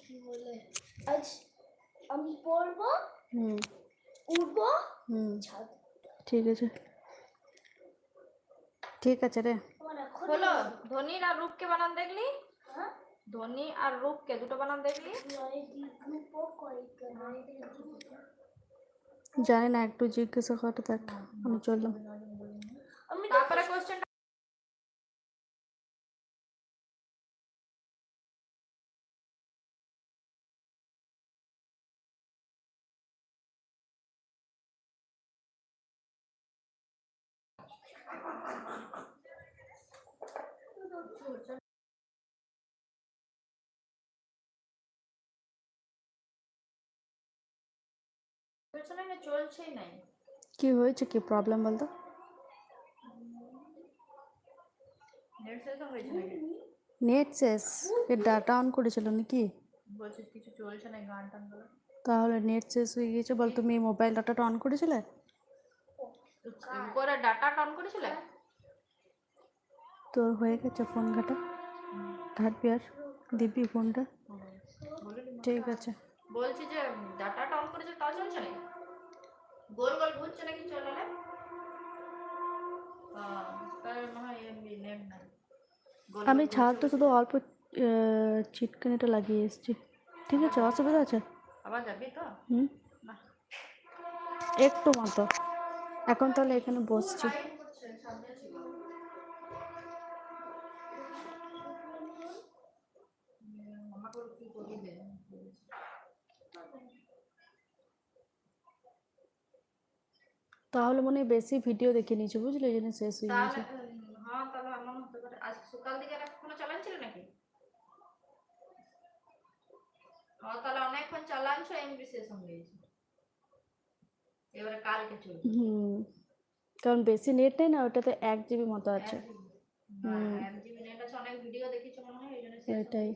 কি বলে আজ আমি পড়ব হুম উঠবো হুম ঠিক আছে ঠিক আছে রে হলো ধনী আর রূপকে বানান দেখলি? ধনী আর রূপকে দুটো বানান দেখলি? জানি না একটু জিজ্ঞাসা করতে থাক আমি চললাম। তারপরে চলছেই নাই। কি হয়েছে? কি প্রবলেম বলতো? নেট শেষ ডাটা অন করেছিল নাকি? বলছিস কিছু চলছে না গান টান তাহলে নেট শেষ হয়ে গিয়েছে। বল তুমি মোবাইল ডাটাটা অন করেছিলে? উপরে ডাটা অন করেছিলে? তোর হয়ে গেছে ফোন ঘাটা। ঘাটবি আর দিবি ফোনটা। ঠিক আছে। বলছি যে ডাটাটা অন করেছে তাও চলছে না গোল গোল ঘুরছে নাকি চলে না হয় গোল আমি গোল ছাদটা শুধু অল্প চিটকানিটা লাগিয়ে এসেছি। ঠিক আছে অসুবিধা আছে? আবার যাবি তো? হুম? একটু মতো এখন তাহলে এখানে বসছি। ছিল তাহলে মনে হয় বেশি ভিডিও দেখে নিয়েছি বুঝলি এই জন্য শেষ হয়ে গেছে। হ্যাঁ তাহলে সকাল দিকে আর এখনও চালাচ্ছিল নাকি? ও তাহলে অনেকক্ষণ চালাচ্ছ এমবি শেষ হয়ে গেছে। এবারে কালকে চলবে হুম কারণ বেশি নেট নেই না ওটাতে এক জিবি মতো আছে। এক জিবি নেট আছে অনেক ভিডিও দেখেছ মনে হয় এই জন্য এটাই।